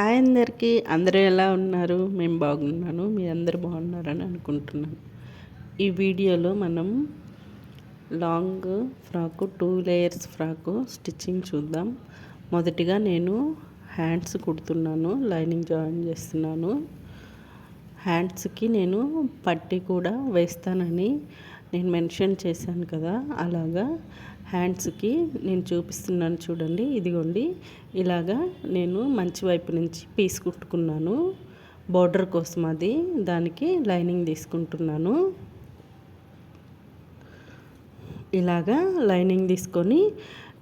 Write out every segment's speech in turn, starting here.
Hi అందరికీ. అందరూ ఎలా ఉన్నారు? మేము బాగున్నాను. మీ అందరు బాగున్నారని అనుకుంటున్నాను. ఈ వీడియోలో మనం long frock two layers frock stitching చూద్దాం. మొదటిగా నేను హ్యాండ్స్ కుడుతున్నాను. లైనింగ్ జాయిన్ చేస్తున్నాను. హ్యాండ్స్కి నేను పట్టి కూడా వేస్తానని నేను మెన్షన్ చేశాను కదా. అలాగా హ్యాండ్స్కి నేను చూపిస్తున్నాను చూడండి ఇదిగోండి. ఇలాగా నేను మంచి వైపు నుంచి పీస్ కుట్టుకున్నాను. బోర్డర్ కోసం అది దానికి లైనింగ్ తీసుకుంటున్నాను. ఇలాగా లైనింగ్ తీసుకొని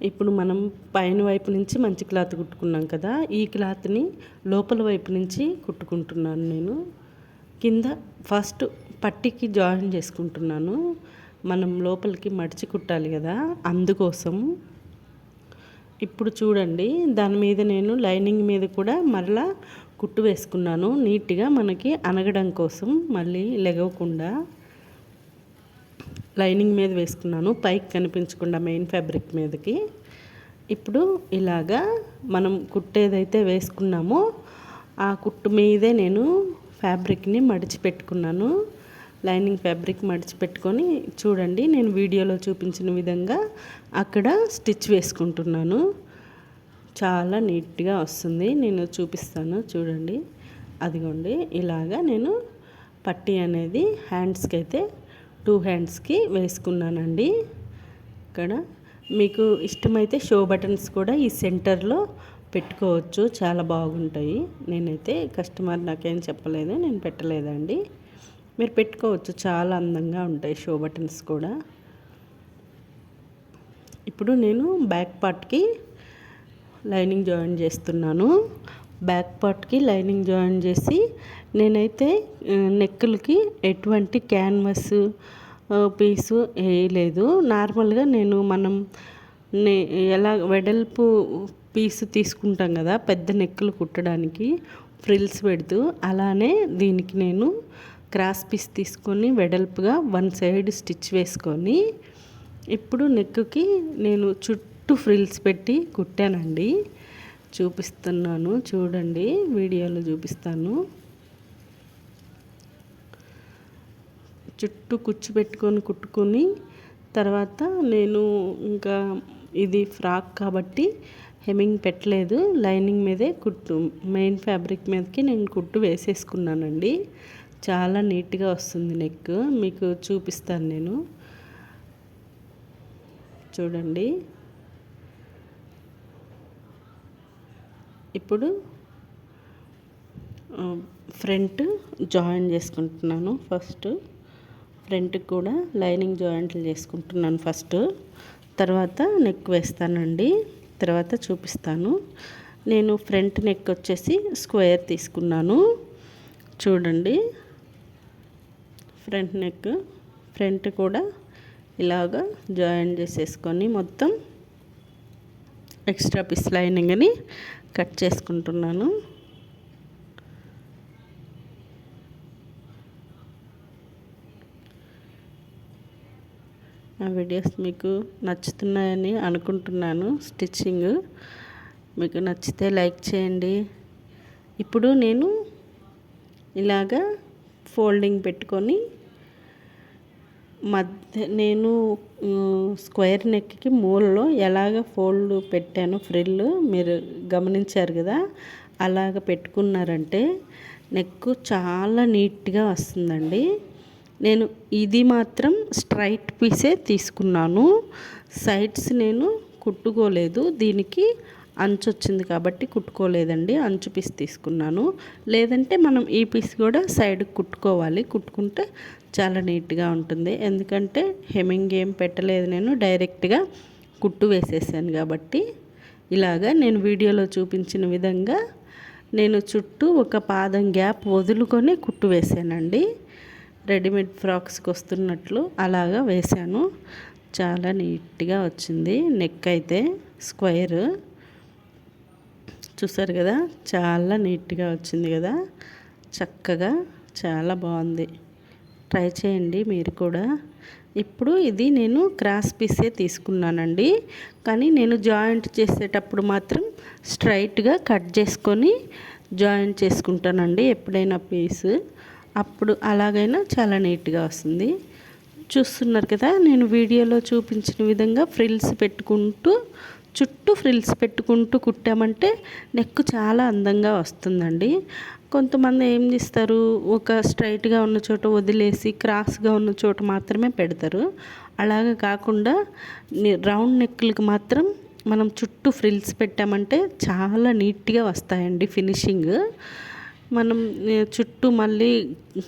ఇప్పుడు మనం పైన వైపు నుంచి మంచి క్లాత్ కుట్టుకున్నాం కదా ఈ క్లాత్ని లోపల వైపు నుంచి కుట్టుకుంటున్నాను నేను. కింద ఫస్ట్ పట్టికి జాయిన్ చేసుకుంటున్నాను. మనం లోపలికి మడిచి కుట్టాలి కదా అందుకోసం. ఇప్పుడు చూడండి దాని మీద నేను లైనింగ్ మీద కూడా మరలా కుట్టు వేసుకున్నాను. నీట్గా మనకి అనగడం కోసం మళ్ళీ లెగవకుండా లైనింగ్ మీద వేసుకున్నాను. పైకి కనిపించకుండా మెయిన్ ఫ్యాబ్రిక్ మీదకి. ఇప్పుడు ఇలాగా మనం కుట్టేదైతే వేసుకున్నామో ఆ కుట్టు మీదే నేను ఫ్యాబ్రిక్ని మడిచి పెట్టుకున్నాను. లైనింగ్ ఫ్యాబ్రిక్ మడిచి పెట్టుకొని చూడండి నేను వీడియోలో చూపించిన విధంగా అక్కడ స్టిచ్ వేసుకుంటున్నాను. చాలా నీట్గా వస్తుంది నేను చూపిస్తాను చూడండి. అదిగోండి ఇలాగా నేను పట్టీ అనేది హ్యాండ్స్కి అయితే టూ హ్యాండ్స్కి వేసుకున్నానండి. ఇక్కడ మీకు ఇష్టమైతే షో బటన్స్ కూడా ఈ సెంటర్లో పెట్టుకోవచ్చు చాలా బాగుంటాయి. నేనైతే కస్టమర్ నాకేం చెప్పలేదు నేను పెట్టలేదండి. మీరు పెట్టుకోవచ్చు. చాలా అందంగా ఉంటాయి షో బటన్స్ కూడా. ఇప్పుడు నేను బ్యాక్ పార్ట్కి లైనింగ్ జాయిన్ చేస్తున్నాను. బ్యాక్ పార్ట్కి లైనింగ్ జాయిన్ చేసి నేనైతే నెక్కులకి ఎటువంటి క్యాన్వస్ పీసు వేయలేదు నార్మల్గా నేను మనం నే ఎలా వెడల్పు పీసు తీసుకుంటాం కదా పెద్ద నెక్కులు కుట్టడానికి ఫ్రిల్స్ పెడుతూ అలానే దీనికి నేను క్రాస్ పీస్ తీసుకొని వెడల్పుగా వన్ సైడ్ స్టిచ్ వేసుకొని ఇప్పుడు నెక్కి నేను చుట్టూ ఫ్రిల్స్ పెట్టి కుట్టానండి. చూపిస్తున్నాను చూడండి వీడియోలో చూపిస్తాను. చుట్టూ కుచ్చు పెట్టుకొని కుట్టుకొని తర్వాత నేను ఇంకా ఇది ఫ్రాక్ కాబట్టి హెమ్మింగ్ పెట్టలేదు. లైనింగ్ మీదే కుట్టు మెయిన్ ఫ్యాబ్రిక్ మీదకి నేను కుట్టు వేసేసుకున్నానండి. చాలా నీట్గా వస్తుంది నెక్ మీకు చూపిస్తాను నేను. చూడండి. ఇప్పుడు ఫ్రంట్ జాయిన్ చేసుకుంటున్నాను ఫస్ట్. ఫ్రంట్ కూడా లైనింగ్ జాయింట్లు చేసుకుంటున్నాను ఫస్ట్. తర్వాత నెక్ వేస్తానండి. తర్వాత చూపిస్తాను. నేను ఫ్రంట్ నెక్ వచ్చేసి స్క్వేర్ తీసుకున్నాను. చూడండి. ఫ్రంట్ నెక్ ఫ్రంట్ కూడా ఇలాగా జాయిన్ చేసేసుకొని మొత్తం ఎక్స్ట్రా పీస్ లైనింగ్ని కట్ చేసుకుంటున్నాను. ఆ వీడియోస్ మీకు నచ్చుతున్నాయని అనుకుంటున్నాను. స్టిచ్చింగ్ మీకు నచ్చితే లైక్ చేయండి. ఇప్పుడు నేను ఇలాగా ఫోల్డింగ్ పెట్టుకొని మధ్య నేను స్క్వేర్ నెక్కి మూలలో ఎలాగ ఫోల్డ్ పెట్టాను ఫ్రిల్ మీరు గమనించారు కదా అలాగ పెట్టుకున్నారంటే నెక్ చాలా నీట్గా వస్తుందండి. నేను ఇది మాత్రం స్ట్రైట్ పీసే తీసుకున్నాను. సైడ్స్ నేను కుట్టుకోలేదు. దీనికి అంచు వచ్చింది కాబట్టి కుట్టుకోలేదండి అంచు పీస్ తీసుకున్నాను. లేదంటే మనం ఈ పీస్ కూడా సైడ్ కుట్టుకోవాలి. కుట్టుకుంటే చాలా నీట్గా ఉంటుంది. ఎందుకంటే హెమింగ్ ఏం పెట్టలేదు నేను డైరెక్ట్గా కుట్టు వేసేసాను కాబట్టి. ఇలాగా నేను వీడియోలో చూపించిన విధంగా నేను చుట్టూ ఒక పాదం గ్యాప్ వదులుకొని కుట్టు వేసానండి. రెడీమేడ్ ఫ్రాక్స్కి వస్తున్నట్లు అలాగా వేశాను చాలా నీట్గా వచ్చింది. నెక్ అయితే స్క్వైర్ చూసారు కదా? చాలా నీట్గా వచ్చింది కదా? చక్కగా చాలా బాగుంది. ట్రై చేయండి మీరు కూడా. ఇప్పుడు ఇది నేను క్రాస్ పీసే తీసుకున్నానండి. కానీ నేను జాయింట్ చేసేటప్పుడు మాత్రం స్ట్రైట్గా కట్ చేసుకొని జాయిన్ చేసుకుంటానండి ఎప్పుడైనా పీస్. అప్పుడు అలాగైనా చాలా నీట్గా వస్తుంది. చూస్తున్నారు కదా? నేను వీడియోలో చూపించిన విధంగా ఫ్రిల్స్ పెట్టుకుంటూ చుట్టూ ఫ్రిల్స్ పెట్టుకుంటూ కుట్టామంటే నెక్ చాలా అందంగా వస్తుందండి. కొంతమంది ఏం చేస్తారు ఒక స్ట్రైట్గా ఉన్న చోట వదిలేసి క్రాస్గా ఉన్న చోట మాత్రమే పెడతారు. అలాగే కాకుండా రౌండ్ నెక్లకు మాత్రం మనం చుట్టూ ఫ్రిల్స్ పెట్టామంటే చాలా నీట్గా వస్తాయండి ఫినిషింగ్. మనం చుట్టూ మళ్ళీ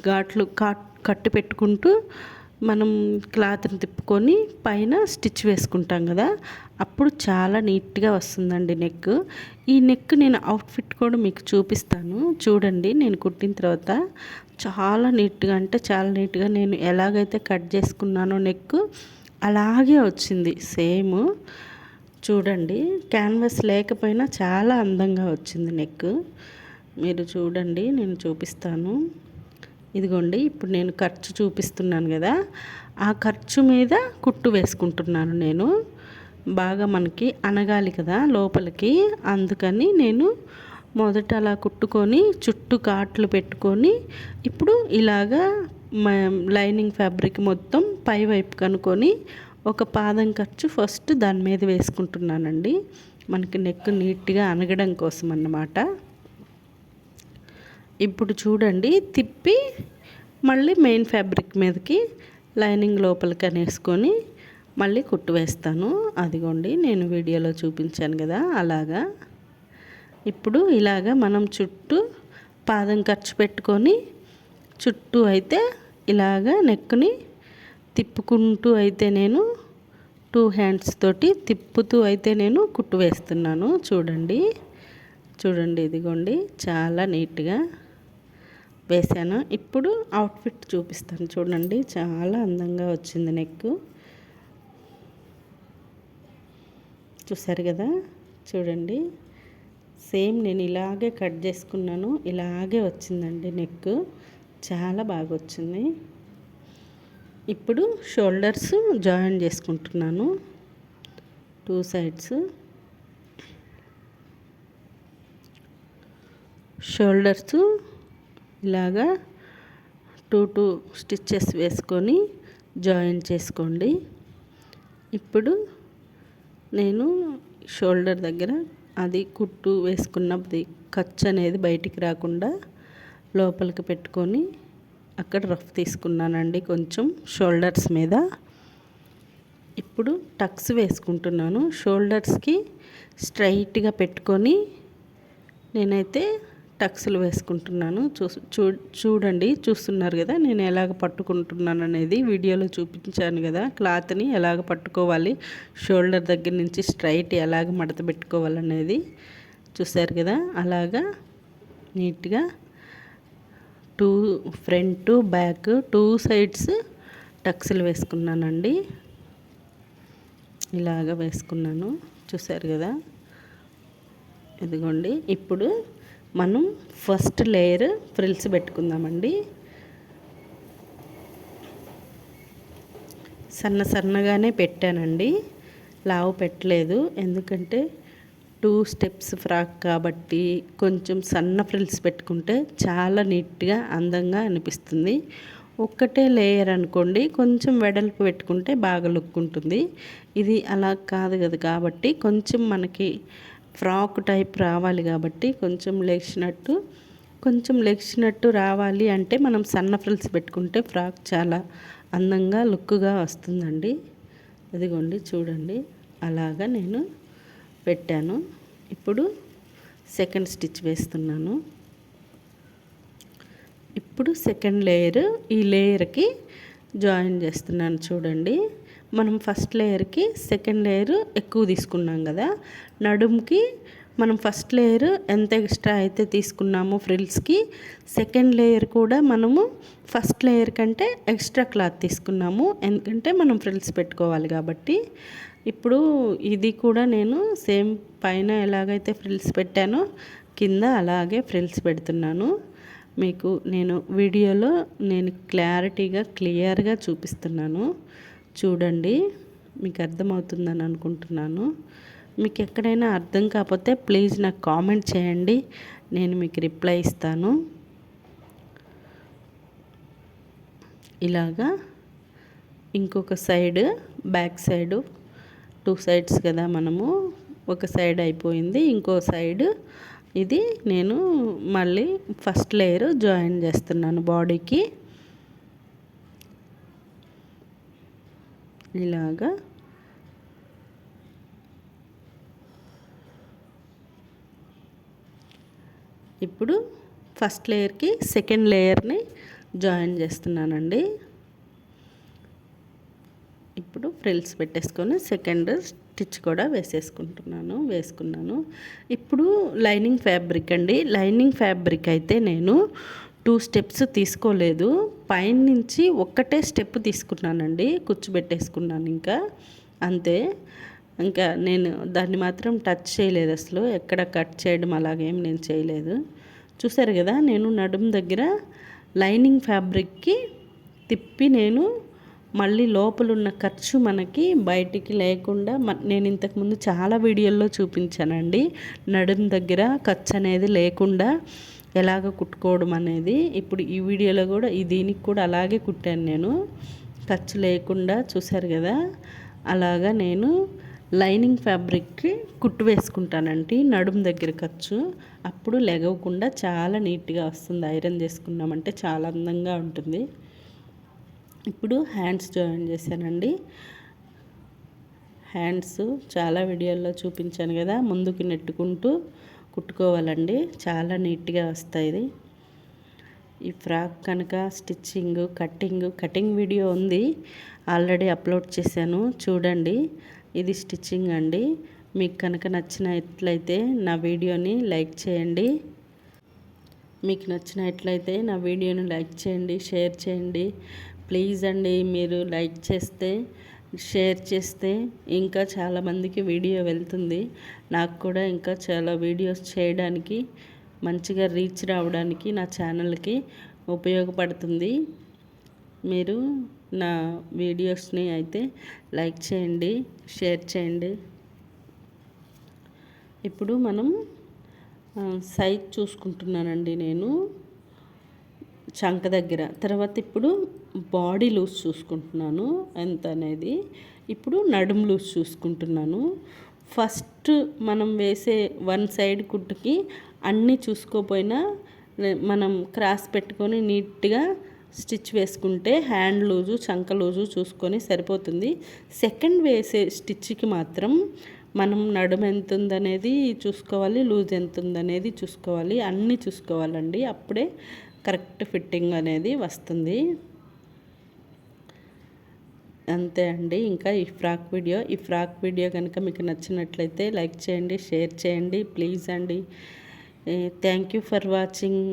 ఘాట్లు కాట్ కట్టి పెట్టుకుంటూ మనం క్లాత్ని తిప్పుకొని పైన స్టిచ్ వేసుకుంటాం కదా అప్పుడు చాలా నీట్గా వస్తుందండి నెక్. ఈ నెక్ నేను అవుట్ఫిట్ కూడా మీకు చూపిస్తాను. చూడండి నేను కుట్టిన తర్వాత చాలా నీట్గా అంటే చాలా నీట్గా నేను ఎలాగైతే కట్ చేసుకున్నానో నెక్ అలాగే వచ్చింది. సేమ్. చూడండి క్యాన్వాస్ లేకపోయినా చాలా అందంగా వచ్చింది నెక్. మీరు చూడండి నేను చూపిస్తాను. ఇదిగోండి ఇప్పుడు నేను ఖర్చు చూపిస్తున్నాను కదా ఆ ఖర్చు మీద కుట్టు వేసుకుంటున్నాను నేను. బాగా మనకి అనగాలి కదా లోపలికి అందుకని నేను మొదట అలా కుట్టుకొని చుట్టూ కాట్లు పెట్టుకొని ఇప్పుడు ఇలాగా లైనింగ్ ఫ్యాబ్రిక్ మొత్తం పై వైపు కనుకొని ఒక పాదం ఖర్చు ఫస్ట్ దాని మీద వేసుకుంటున్నానండి. మనకి నెక్ నీట్గా అనగడం కోసం అన్నమాట ఇప్పుడు చూడండి తిప్పి మళ్ళీ మెయిన్ ఫ్యాబ్రిక్ మీదకి లైనింగ్ లోపలికి అనేసుకొని మళ్ళీ కుట్టు వేస్తాను. అదిగోండి నేను వీడియోలో చూపించాను కదా అలాగా. ఇప్పుడు ఇలాగా మనం చుట్టూ పాదం ఖర్చు పెట్టుకొని చుట్టూ అయితే ఇలాగా నెక్ని తిప్పుకుంటూ అయితే నేను టూ హ్యాండ్స్ తోటి తిప్పుతూ అయితే నేను కుట్టు వేస్తున్నాను. చూడండి చూడండి ఇదిగోండి చాలా నీట్గా వేసాను. ఇప్పుడు అవుట్ఫిట్ చూపిస్తాను. చూడండి చాలా అందంగా వచ్చింది నెక్ చూసారు కదా? చూడండి. సేమ్ నేను ఇలాగే కట్ చేసుకున్నాను. ఇలాగే వచ్చిందండి నెక్ చాలా బాగా వచ్చింది. ఇప్పుడు షోల్డర్స్ జాయిన్ చేసుకుంటున్నాను. టూ సైడ్స్ షోల్డర్స్ ఇలాగా టూ టూ స్టిచ్చెస్ వేసుకొని జాయిన్ చేసుకోండి. ఇప్పుడు నేను షోల్డర్ దగ్గర అది కుట్టు వేసుకున్నది ఖర్చు అనేది బయటికి రాకుండా లోపలికి పెట్టుకొని అక్కడ రఫ్ తీసుకున్నానండి కొంచెం షోల్డర్స్ మీద. ఇప్పుడు టక్స్ వేసుకుంటున్నాను. షోల్డర్స్కి స్ట్రైట్గా పెట్టుకొని నేనైతే టక్స్లు వేసుకుంటున్నాను. చూ చూ చూడండి. చూస్తున్నారు కదా నేను ఎలాగ పట్టుకుంటున్నాను అనేది వీడియోలో చూపించాను కదా. క్లాత్ని ఎలాగ పట్టుకోవాలి షోల్డర్ దగ్గర నుంచి స్ట్రైట్ ఎలాగ మడత పెట్టుకోవాలనేది చూశారు కదా. అలాగా నీట్గా two front back two sides టక్స్లు వేసుకున్నానండి. ఇలాగ వేసుకున్నాను. చూశారు కదా? ఇదిగోండి. ఇప్పుడు మనం ఫస్ట్ లేయర్ ఫ్రిల్స్ పెట్టుకుందామండి. సన్న సన్నగానే పెట్టానండి. లావు పెట్టలేదు. ఎందుకంటే టూ స్టెప్స్ ఫ్రాక్ కాబట్టి కొంచెం సన్న ఫ్రిల్స్ పెట్టుకుంటే చాలా నీట్గా అందంగా అనిపిస్తుంది. ఒక్కటే లేయర్ అనుకోండి కొంచెం వెడల్పు పెట్టుకుంటే బాగా లుక్ ఉంటుంది. ఇది అలా కాదు కదా కాబట్టి కొంచెం మనకి ఫ్రాక్ టైప్ రావాలి కాబట్టి కొంచెం లెగ్సినట్టు కొంచెం లెగ్సినట్టు రావాలి అంటే మనం సన్న ఫ్రిల్స్ పెట్టుకుంటే ఫ్రాక్ చాలా అందంగా లుక్గా వస్తుందండి. అదిగోండి చూడండి. అలాగా నేను పెట్టాను. ఇప్పుడు సెకండ్ స్టిచ్ వేస్తున్నాను. ఇప్పుడు సెకండ్ లేయర్ ఈ లేయర్కి జాయిన్ చేస్తున్నాను చూడండి. మనం ఫస్ట్ లేయర్కి సెకండ్ లేయర్ ఎక్కువ తీసుకున్నాం కదా. నడుముకి మనం ఫస్ట్ లేయర్ ఎంత ఎక్స్ట్రా అయితే తీసుకున్నామో ఫ్రిల్స్కి సెకండ్ లేయర్ కూడా మనము ఫస్ట్ లేయర్ కంటే ఎక్స్ట్రా క్లాత్ తీసుకున్నాము. ఎందుకంటే మనం ఫ్రిల్స్ పెట్టుకోవాలి కాబట్టి. ఇప్పుడు ఇది కూడా నేను సేమ్ పైన ఎలాగైతే ఫ్రిల్స్ పెట్టానో కింద అలాగే ఫ్రిల్స్ పెడుతున్నాను. మీకు నేను వీడియోలో నేను క్లారిటీగా క్లియర్గా చూపిస్తున్నాను. చూడండి మీకు అర్థమవుతుందని అనుకుంటున్నాను. మీకు ఎక్కడైనా అర్థం కాకపోతే ప్లీజ్ నాకు కామెంట్ చేయండి నేను మీకు రిప్లై ఇస్తాను. ఇలాగా ఇంకొక side back side two sides కదా మనము ఒక సైడ్ అయిపోయింది ఇంకో సైడ్. ఇది నేను మళ్ళీ ఫస్ట్ లేయర్ జాయిన్ చేస్తున్నాను బాడీకి. ఇలాగా. ఇప్పుడు ఫస్ట్ లేయర్కి సెకండ్ లేయర్ని జాయిన్ చేస్తున్నానండి. ఇప్పుడు ఫ్రిల్స్ పెట్టేసుకొని సెకండ్ స్టిచ్ కూడా వేసేసుకుంటున్నాను వేసుకున్నాను. ఇప్పుడు లైనింగ్ ఫ్యాబ్రిక్ అండి. లైనింగ్ ఫ్యాబ్రిక్ అయితే నేను టూ స్టెప్స్ తీసుకోలేదు. పైన నుంచి ఒక్కటే స్టెప్ తీసుకున్నానండి కూర్చోబెట్టేసుకున్నాను ఇంకా. అంతే. ఇంకా నేను దాన్ని మాత్రం టచ్ చేయలేదు అసలు. ఎక్కడ కట్ చేయడం అలాగేం నేను చేయలేదు. చూసారు కదా నేను నడుము దగ్గర లైనింగ్ ఫ్యాబ్రిక్కి తిప్పి నేను మళ్ళీ లోపల ఉన్న ఖర్చు మనకి బయటికి లేకుండా నేను ఇంతకుముందు చాలా వీడియోల్లో చూపించానండి. నడుము దగ్గర ఖర్చు అనేది లేకుండా ఎలాగ కుట్టుకోవడం అనేది ఇప్పుడు ఈ వీడియోలో కూడా ఈ దీనికి కూడా అలాగే కుట్టాను నేను. ఖర్చు లేకుండా చూశారు కదా అలాగా నేను లైనింగ్ ఫ్యాబ్రిక్కి కుట్టు వేసుకుంటానండి. నడుము దగ్గర ఖర్చు. అప్పుడు లెగవకుండా చాలా నీట్గా వస్తుంది. ఐరన్ చేసుకున్నామంటే చాలా అందంగా ఉంటుంది. ఇప్పుడు హ్యాండ్స్ జాయిన్ చేశానండి. హ్యాండ్స్ చాలా వీడియోల్లో చూపించాను కదా ముందుకు నెట్టుకుంటూ కుట్టుకోవాలండి. చాలా నీట్గా వస్తాయి. ఈ ఫ్రాక్ కనుక స్టిచ్చింగ్ కటింగ్ కటింగ్ వీడియో ఉంది. ఆల్రెడీ అప్లోడ్ చేశాను. చూడండి. ఇది స్టిచ్చింగ్ అండి. మీకు కనుక నచ్చినట్లయితే నా వీడియోని లైక్ చేయండి. మీకు నచ్చినట్లయితే నా వీడియోని లైక్ చేయండి షేర్ చేయండి. ప్లీజ్ అండి మీరు లైక్ చేస్తే షేర్ చేస్తే ఇంకా చాలామందికి వీడియో వెళ్తుంది. నాకు కూడా ఇంకా చాలా వీడియోస్ చేయడానికి మంచిగా రీచ్ రావడానికి నా ఛానల్కి ఉపయోగపడుతుంది. మీరు నా వీడియోస్ని అయితే లైక్ చేయండి షేర్ చేయండి. ఇప్పుడు మనం సైజ్ చూసుకుంటున్నానండి నేను. చంక దగ్గర. తర్వాత ఇప్పుడు బాడీ లూజ్ చూసుకుంటున్నాను ఎంత అనేది. ఇప్పుడు నడుము లూజ్ చూసుకుంటున్నాను. ఫస్ట్ మనం వేసే వన్ సైడ్ కుట్టుకి అన్నీ చూసుకోపోయినా మనం క్రాస్ పెట్టుకొని నీట్గా స్టిచ్ వేసుకుంటే హ్యాండ్ లూజు చంక లూజు చూసుకొని సరిపోతుంది. సెకండ్ వేసే స్టిచ్కి మాత్రం మనం నడుము ఎంత ఉందనేది చూసుకోవాలి లూజ్ ఎంత ఉందనేది చూసుకోవాలి అన్నీ చూసుకోవాలండి. అప్పుడే కరెక్ట్ ఫిట్టింగ్ అనేది వస్తుంది. అంతే అండి. ఇంకా ఈ ఫ్రాక్ వీడియో ఈ ఫ్రాక్ వీడియో కనుక మీకు నచ్చినట్లయితే లైక్ చేయండి షేర్ చేయండి ప్లీజ్ అండి. Thank you for watching.